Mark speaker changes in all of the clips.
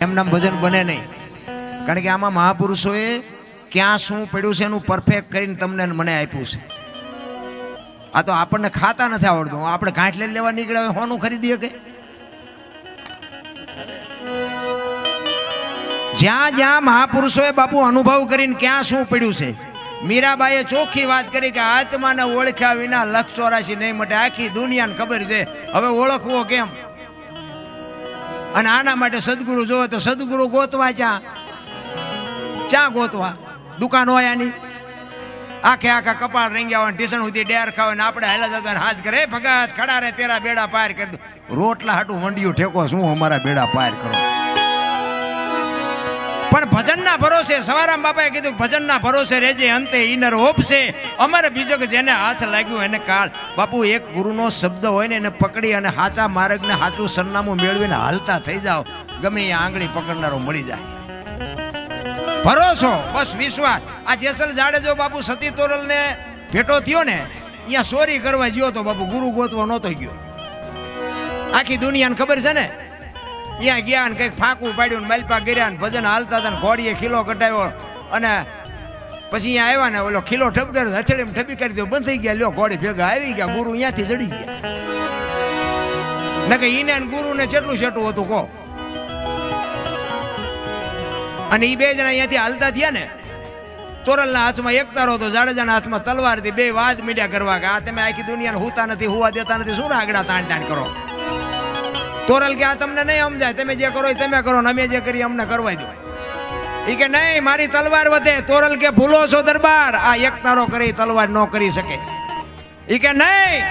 Speaker 1: એમના ભજન બને નહીં. કારણ કે આમાં મહાપુરુષોએ ક્યાં શું પડ્યું છે એનું પરફેક્ટ કરીને તમને મને આપ્યું છે. આ તો આપણને ખાતા નથી આવડતું. આપણે ગાંઠ લઈ લેવા નીકળ્યા હોય, હોનું ખરીદીએ કે જ્યાં જ્યાં મહાપુરુષોએ બાપુ અનુભવ કરીને ક્યાં શું પડ્યું છે? મીરાબાઈએ ચોખ્ખી વાત કરી કે આત્માને ઓળખ્યા વિના લક્ષ ચોરાશી નહીં માટે. આખી દુનિયાને ખબર છે. હવે ઓળખવો કેમ? અને આના માટે સદગુરુ જોવે તો સદગુરુ ગોતવા ચા ચા ગોતવા. દુકાન હોય આની. આખે આખા કપાળ રંગ્યા હોય ઢીસણ સુધી ડેર ખાવે ને આપણે હેલા જતા હાથ કરે "એ ભગત, ખડા રે, તેરા બેડા પાર કરી દો. રોટલા હાટું વંડિયું ઠેકો, શું અમારા બેડા પાર કરો? પણ ભજનના ભરોસે, સવારામ બાપાએ કીધું, ભજનના ભરોસે રહેજે, અંતે ઇનર હોપશે અમારે બીજો કે જેને હાથ લાગ્યું એને કાળ. બાપુ, એક ગુરુનો શબ્દ હોય ને એને પકડી અને સાચા માર્ગને સાચું સરનામું મેળવીને હાલતા થઈ જાઓ. ગમે એ આંગળી પકડનારો મળી જાય. ભરોસો, બસ વિશ્વાસ. આ જેસલ જાડેજો બાપુ સતી તોરલને ભેટો થયો ને અહીંયા સોરી કરવા ગયો તો બાપુ ગુરુ ગોતવા નહોતો ગયો. આખી દુનિયાને ખબર છે ને? ત્યાં ગયા ને કંઈક ફાંકું પાડ્યું મલપા ગીર્યા ને ભજન હાલતા હતા ને ઘોડીએ ખીલો કટાવ્યો અને પછી અહીંયા આવ્યા ને ઓલો ખીલો ઠપકાર્યો હથેળીમાં ઠપી કરી દો બંધ થઈ ગયા, લ્યો, ઘોડી ભેગા આવી ગયા, ગુરુ અહીંયાથી ચડી ગયા. નકે ઈને ગુરુને કેટલું છેટું હતું, કહો. અને એ બે જણા અહીંયાથી હાલતા થયા ને, તોરલના હાથમાં એક તારો હતો, જાડેજાના હાથમાં તલવાર હતી બે વાદ મીડિયા કરવા કે આ તમે આખી દુનિયાને હુતા નથી, હુવા દેતા નથી, શું આગળ તાણ તાણ કરો? તોરલ કે આ તમને નહીં સમજાય, તમે જે કરો એ તમે કરો અમે જે કરીએ અમને કરવા દો. ઈ કે નહીં, મારી તલવાર વધે તોરલ કે ભૂલો છો દરબાર, આ એક તારો કરી તલવાર ન કરી શકે. ઈ કે નહીં,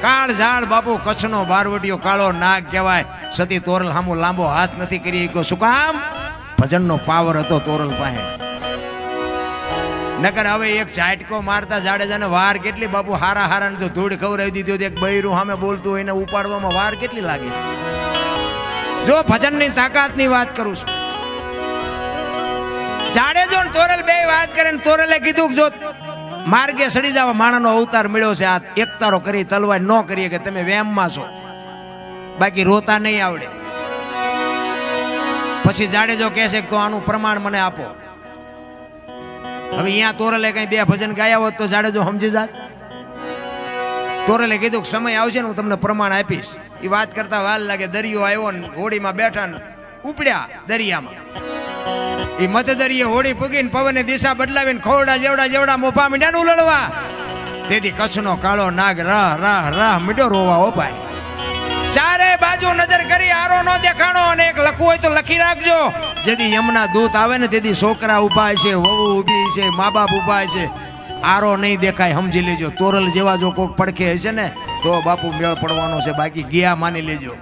Speaker 1: કાળ ઝાડ બાપુ કચ્છનો બારવટીયો કાળો નાગ કહેવાય. સતી તોરલ સામુ લાંબો હાથ નથી કરી શક્યો. શું કામ? ભજનનો પાવર હતો તોરલ પાસે. નકર હવે એક ઝાટકો મારતા જાડેજાને વાર કેટલી? બાપુ હારા હારા ને જો ધૂળ ખવડાવી દીધી હતી એક બૈરું સામે બોલતું હોય એને ઉપાડવામાં વાર કેટલી લાગે? જો ભજનની તાકાતની વાત કરું છું. જાડેજો ને તોરલ બે વાત કરે ને તોરલે કીધું જો માર્ગે સડી જવા માણાનો અવતાર મળ્યો છે, આ એકતારો કરી તલવાર ન કરીએ કે તમે વેમમાં છો. બાકી રોતા નહીં આવડે. પછી જાડેજો કહેશે તો આનું પ્રમાણ મને આપો. હવે અહીંયા તોરલે કઈ બે ભજન ગાયા હોત તો જાડેજો સમજી જાત. તોરલે કીધું કે સમય આવશે ને હું તમને પ્રમાણ આપીશ. એ વાત કરતા વાલ લાગે દરિયો આવ્યો ને હોડીમાં બેઠા ને ઉપડ્યા દરિયામાં. એ મત દરિયે હોડી પૂગીને પવને દિશા બદલાવીને ખોરડા જેવડા જેવડા મોભા મીડ્યા નું લડવા તેથી કચ્છનો કાળો નાગ રાહ રાહ રાહ મીડ્યો રોવા ઓ ભાઈ. ચારે બાજુ નજર કરી આરો નો દેખાણો અને એક લખવું હોય તો લખી રાખજો. જેથી યમના દૂત આવે ને તેથી છોકરા ઊભા છે, વહુ ઊભી છે મા બાપ ઊભા છે. આરો નહીં દેખાય, સમજી લેજો. તોરલ જેવા જો કોક પડખે હશે ને, તો બાપુ મેળ પડવાનો છે. બાકી ગયા માની લેજો.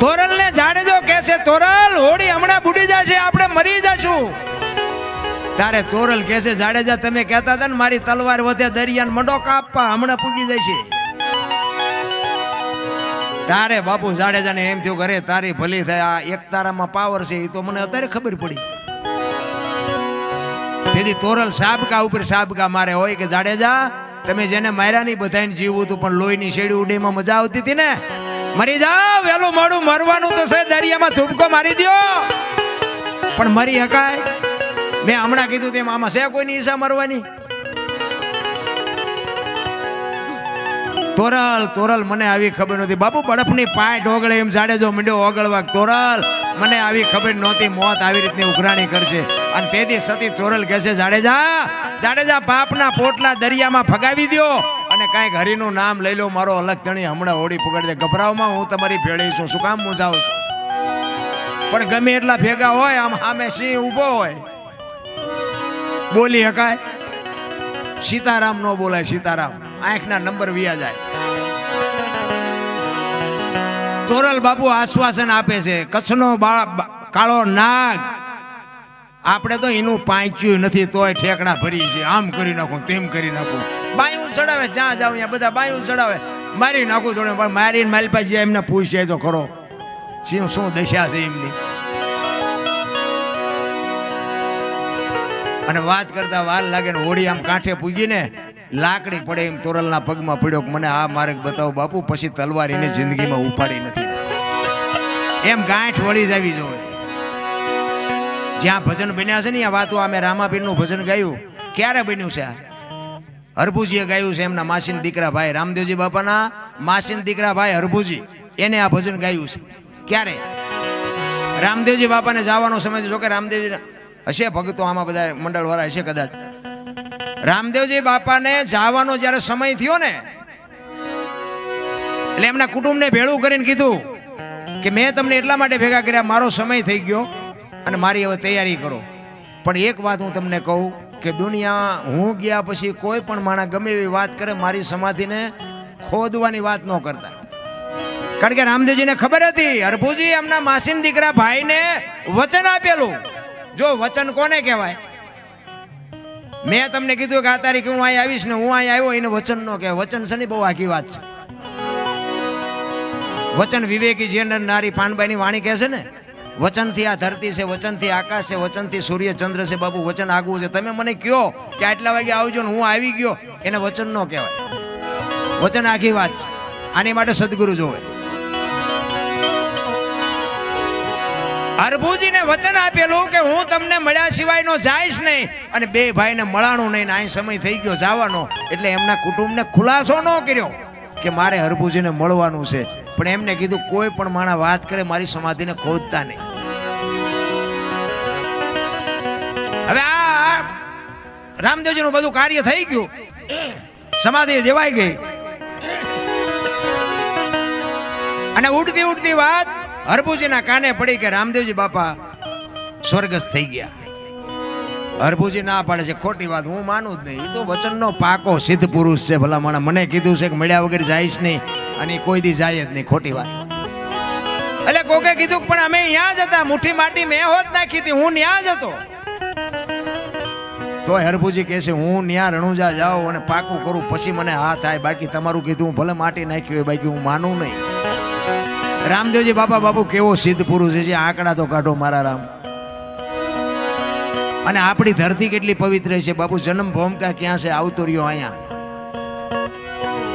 Speaker 1: તોરલ ને જાડેજો કે છે, તોરલ હોડી હમણાં બુડી જશે, આપણે મરી જશું. તારે તોરલ કે છે, જાડેજા, તમે કહેતા હતા ને, મારી તલવાર વધે દરિયાને મંડો કાપવા હમણાં પૂગી જશે. તારે બાપુ જાડેજાને એમ થયું ઘરે તારી ભલી થાય, આ એક તારામાં પાવર છે એ તો મને અત્યારે ખબર પડી. તેથી તોરલ સાબકા ઉપર સાબકા મારે હોય કે જાડેજા, તમે જેને માર્યા નહીં બધાને જીવવું હતું, પણ લોહીની શેડી ઉડીમાં મજા આવતી હતી ને? મરી જાઓ, વેલું મોડું મરવાનું તો છે, દરિયામાં ધૂપકો મારી દ્યો. પણ મરી શકાય મેં હમણાં કીધું તેમ, આમાં છે કોઈની ઈચ્છા મરવાની? તોરલ તોરલ, મને આવી ખબર નહોતી. બાપુ, બરફની પાય ઓગળે એમ જાડેજો મંડ્યો ઓગળવા તોરલ, મને આવી ખબર નહોતી. મોત આવી રીતની ઉઘરાણી કરશે. અને તેથી સતી તોરલ કહેશે જાડેજા જાડેજા પાપના પોટલા દરિયામાં ફગાવી દ્યો. અને કાંઈક હરિનું નામ લઈ લો, મારો અલગ તણી હમણાં હોડી પકડી દે. ગભરાવમાં હું તમારી ભેળી છું. શું કામ મૂંઝાવું છું? પણ ગમે એટલા ભેગા હોય, આમ સામે સિંહ ઊભો હોય. બોલી શકાય સીતારામ ન બોલાય, સીતારામ. આંખના નંબર વિયા જાય. તોરલ બાપુ આશ્વાસન આપે છે, કચ્છનો કાળો નાગ. આપણે તો એનું પાંચ્યું નથી, તોય ઠેકડા ભરી છે. આમ કરી નાખું, તેમ કરી નાખું. બાયું ચડાવે, જ્યાં જાવ ત્યાં બધા બાયું ચડાવે. મારી નાખું થોડું, પણ મારીને માલપાજી એમને પૂછે તો ખરો, શું શું દશા છે એમની? અને વાત કરતા વાર લાગે ને હોડી આમ કાંઠે પૂગીને લાકડી પડે એમ તોરલના પગમાં પડ્યો મને આ માર્ગ બતાવો, બાપુ, પછી તલવાર એને જિંદગીમાં ઉપાડી નથી એમ ગાંઠ વળી જાવી. જોઈએ જ્યાં ભજન બન્યા છે ને, આ વાતો અમે રામાપીરનું ભજન ગાયું. ક્યારે બન્યું છે આ? હરભુજીએ ગાયું છે એમના માસીન દીકરા ભાઈ, રામદેવજી બાપાના માસીન દીકરા ભાઈ હરભુજી, એને આ ભજન ગાયું છે. ક્યારે? રામદેવજી બાપાને જવાનો સમય જો કે રામદેવજી હશે ભક્તો આમાં બધા મંડળવાળા હશે કદાચ. રામદેવજી બાપાને જવાનો જ્યારે સમય થયો ને, એટલે એમના કુટુંબને ભેળું કરીને કીધું કે મેં તમને એટલા માટે ભેગા કર્યા, મારો સમય થઈ ગયો અને મારી હવે તૈયારી કરો. પણ એક વાત હું તમને કહું કે દુનિયા, હું ગયા પછી કોઈ પણ માણસ ગમે એવી વાત કરે, મારી સમાધિને ખોદવાની વાત ન કરતા. કારણ કે રામદેવજીને ખબર હતી, હરભુજી એમના માસીન દીકરા ભાઈને વચન આપેલું. જો વચન કોને કહેવાય? મેં તમને કીધું કે આ તારીખે હું અહીં આવીશ ને હું અહીં આવ્યો, એને વચન નો કે વચન છે ને બહુ આખી વાત છે? વચન વિવેકી જે નારી પાનબાઈની વાણી કહે છે ને, વચનથી આ ધરતી છે, વચનથી આકાશ છે, વચનથી સૂર્ય, ચંદ્ર છે બાપુ વચન આગવું છે. તમે મને કયો કે આટલા વાગે આવજો ને હું આવી ગયો, એને વચન નો કહેવાય. વચન આખી વાત છે. આની માટે સદગુરુ જોવે. હરભુજીને વચન આપેલું કે હું તમને મળ્યા સિવાયનો જાઈશ નહીં. અને બે ભાઈને મળાણું નહીં આ સમય થઈ ગયો જવાનો. એટલે એમના કુટુંબને ખુલાસો ન કર્યો કે મારે હરભુજીને મળવાનું છે. પણ એમને કીધું, કોઈ પણ માણસ વાત કરે, મારી સમાધિને ખોદતા નહીં. હવે આ રામદેવજીનું બધું કાર્ય થઈ ગયું. સમાધિ દેવાઈ ગઈ. અને ઉડતી ઉડતી વાત હરભુજીના કાને પડી કે રામદેવજી બાપા સ્વર્ગસ્થ થઈ ગયા. હરભુજી ના પાડે છે, ખોટી વાત, હું માનું જ નહીં. એ તો વચનનો પાકો સિદ્ધ પુરુષ છે ભલા માણા મને કીધું છે કે મળ્યા વગર જઈશ નહીં અને કોઈ દી જાય જ નહીં, ખોટી વાત. એટલે કોકે કીધું પણ અમે ત્યાં જ હતા, મુઠ્ઠી માટી મેં હોત નાખી હતી, હું ત્યાં જ હતો. તો હરભુજી કહે છે, હું ન્યા રણુજા જાઉં અને પાકું કરું, પછી મને હા થાય. બાકી તમારું કીધું, હું ભલે માટી નાખ્યું હોય, બાકી હું માનું નહીં. રામદેવજી, બાપા, બાપુ, કેવો સિદ્ધ પુરુષ છે આંકડા તો કાઢો મારા રામ. અને આપણી ધરતી કેટલી પવિત્ર છે, બાપુ, જન્મ ભૂમિકા ક્યાં છે, આવતો રહ્યો અહીંયા.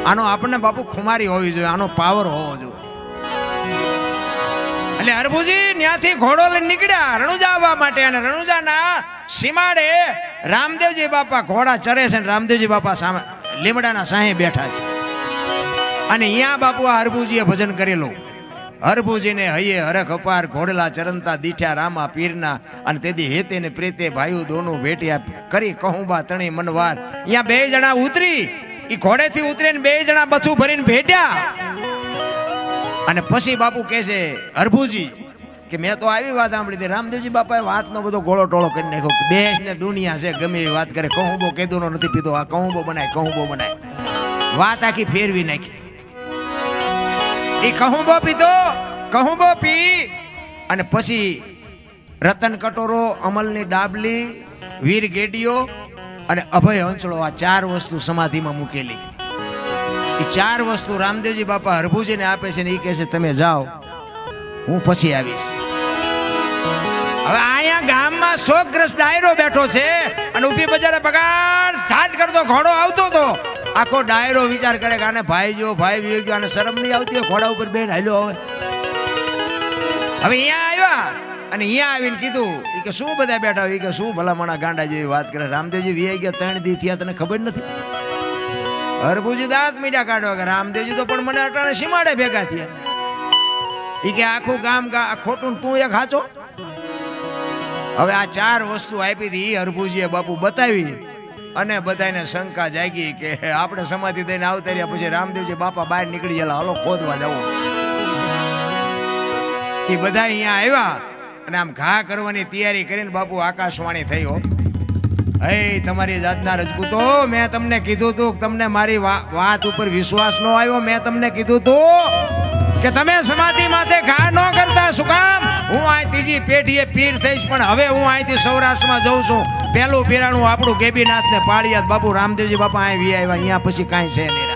Speaker 1: આનો આપણને બાપુ ખુમારી હોવી જોઈએ, આનો પાવર હોવો જોઈએ. એટલે હરભુજી ત્યાંથી ઘોડો લઈને નીકળ્યા, રણુજા આવવા માટે અને રણુજાના સીમાડે રામદેવજી બાપા ઘોડા ચરે છે અને રામદેવજી બાપા સામે લીમડાના સાહે બેઠા છે. અને અહીંયા બાપુ આ હરભુજીએ ભજન કરેલું. હરભુજીને હૈયે હરખ અપાર ઘોડલા ચરંતા દીઠ્યા રામા પીરના અને તેથી હેતે ને પ્રેતે ભાઈઓ દોનું ભેટ્યા કરી કહુંબા તણી મનવાર. અહીંયા બે જણા ઉતરી. એ ઘોડેથી ઉતરીને બે જણા બથું ભરીને ભેટ્યા. અને પછી બાપુ કહે છે, હરભુજી, કે મેં તો આવી વાત સાંભળી હતી. રામદેવજી બાપાએ વાતનો બધો ગોળો ટોળો કરી નાખ્યો. દેશ ને દુનિયા છે, ગમે એવી વાત કરે. કહુંબો કેદુનો નથી પીતો. આ કહુંબો બનાય કહુંબો બનાય. વાત આખી ફેરવી નાખી. એ કહુંબો પીધો કહુંબો પી. અને પછી રતન કટોરો, અમલની ડાબલી, વીર ગેડીઓ અને અભય હંસળો આ ચાર વસ્તુ સમાધિમાં મૂકેલી. એ ચાર વસ્તુ રામદેવજી બાપા હરભુજીને આપે છે ને એ કહે છે, તમે જાઓ, હું પછી આવીશ. હવે અહીંયા ગામમાં શોકગ્રસ્ત ડાયરો બેઠો છે અને ઊભી બજારે પગાર ધાટ કરતો, ઘોડો આવતો હતો આખો ડાયરો વિચાર કરે કે આને ભાઈ જો ભાઈ વી ગયો આને શરમ નહીં આવતી હોય? ઘોડા ઉપર બેન હાલ્યો હવે હવે અહીંયા આવ્યા અને અહીંયા આવીને કીધું, ઈ કે શું બધા બેઠા હોય? કે શું ભલામણા ગાંડા જેવી વાત કરે? રામદેવજી વી ગયા ત્રણ દી થયા, તને ખબર નથી? હરભુજી દાંત મીઠા કાઢવા કે રામદેવજી તો પણ મને અટાણે સીમાડે ભેગા થયા. એ કે આખું ગામ ખોટું તું એક હાચો? હવે આ ચાર વસ્તુ આપી હતી એ હરભુજીએ બાપુ બતાવી. અને બધાને શંકા જાગી કે આપણે સમાધિ દઈને આવતા રહ્યા પછી રામદેવજી બાપા બહાર નીકળી ગયેલા. હાલો, ખોદવા જવું એ બધા અહીંયા આવ્યા અને આમ ઘા કરવાની તૈયારી કરીને બાપુ આકાશવાણી થઈ હો. હે, તમારી જાતના રજપૂતો, મેં તમને કીધું તું તમને મારી વાત ઉપર વિશ્વાસ ન આવ્યો. મેં તમને કીધું તું કે તમે સમાધિ માથે ઘા ન કરતા. ત્રીજી પેઢીએ પીર થઈશ, પણ હવે હું અહીંથી સૌરાષ્ટ્રમાં જઉં છું. પેલું પીરાણું આપણું કેબીનાથને પાળિયાત બાપુ રામદેવજી બાપા અહીં વી આવ્યા અહીંયા પછી કાંઈ છે નહીં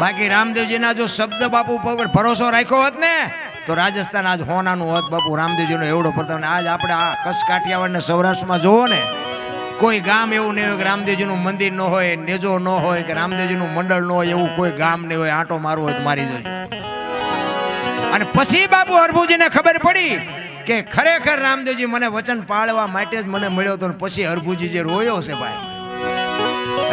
Speaker 1: બાકી રામદેવજીના જો શબ્દ બાપુ પર ભરોસો રાખ્યો હોત ને, તો રાજસ્થાન આજ હોનાનું હોત બાપુ, રામદેવજીનો એવડો પ્રતાપ આજ આપણે આ કચ્છ કાઠિયાવાડ ને સૌરાષ્ટ્રમાં જોવો ને, કોઈ ગામ એવું નહીં હોય કે રામદેવજીનું મંદિર ન હોય, નેજો ન હોય, કે રામદેવજીનું મંડળ ન હોય, એવું કોઈ ગામ નહીં હોય, આંટો મારવો હોય તો મારી જોજો. અને પછી બાપુ હરભુજીને ખબર પડી કે ખરેખર રામદેવજી મને વચન પાળવા માટે જ મને મળ્યો હતો પછી હરભુજી જે રોયો છે ભાઈ.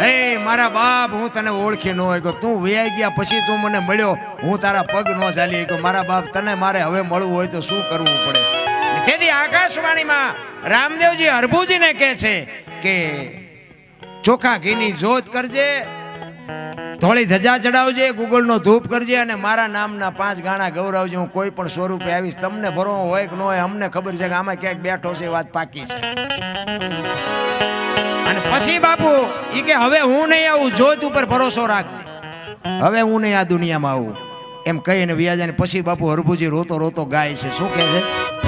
Speaker 1: હે, મારા બાપ, હું તને ઓળખી ન હોય તું વ્યાઈ ગયા પછી તું મને મળ્યો. હું તારા પગ ન ચાલી કે મારા બાપ, તને મારે હવે મળવું હોય તો શું કરવું પડે? તેથી આકાશવાણીમાં રામદેવજી હરભુજીને કહે છે કે ચોખા ઘીની જોત કરજે થોડી ધજા ચડાવજે, ગુગલનો ધૂપ કરજે અને મારા નામના પાંચ ગાણા ગૌરવજે. હું કોઈ પણ સ્વરૂપે આવીશ, તમને ભરવો હોય કે ન હોય, અમને ખબર છે કે આમાં ક્યાંક બેઠો છે એ વાત પાકી છે. અને પછી બાપુ, ઈ કે હવે હું નહીં આવું, જોત ઉપર ભરોસો રાખજે. હવે હું નહીં આ દુનિયામાં આવું. એમ કહીને વ્યાજાને પછી બાપુ હરભુજી રોતો રોતો ગાય છે. શું કહે છે?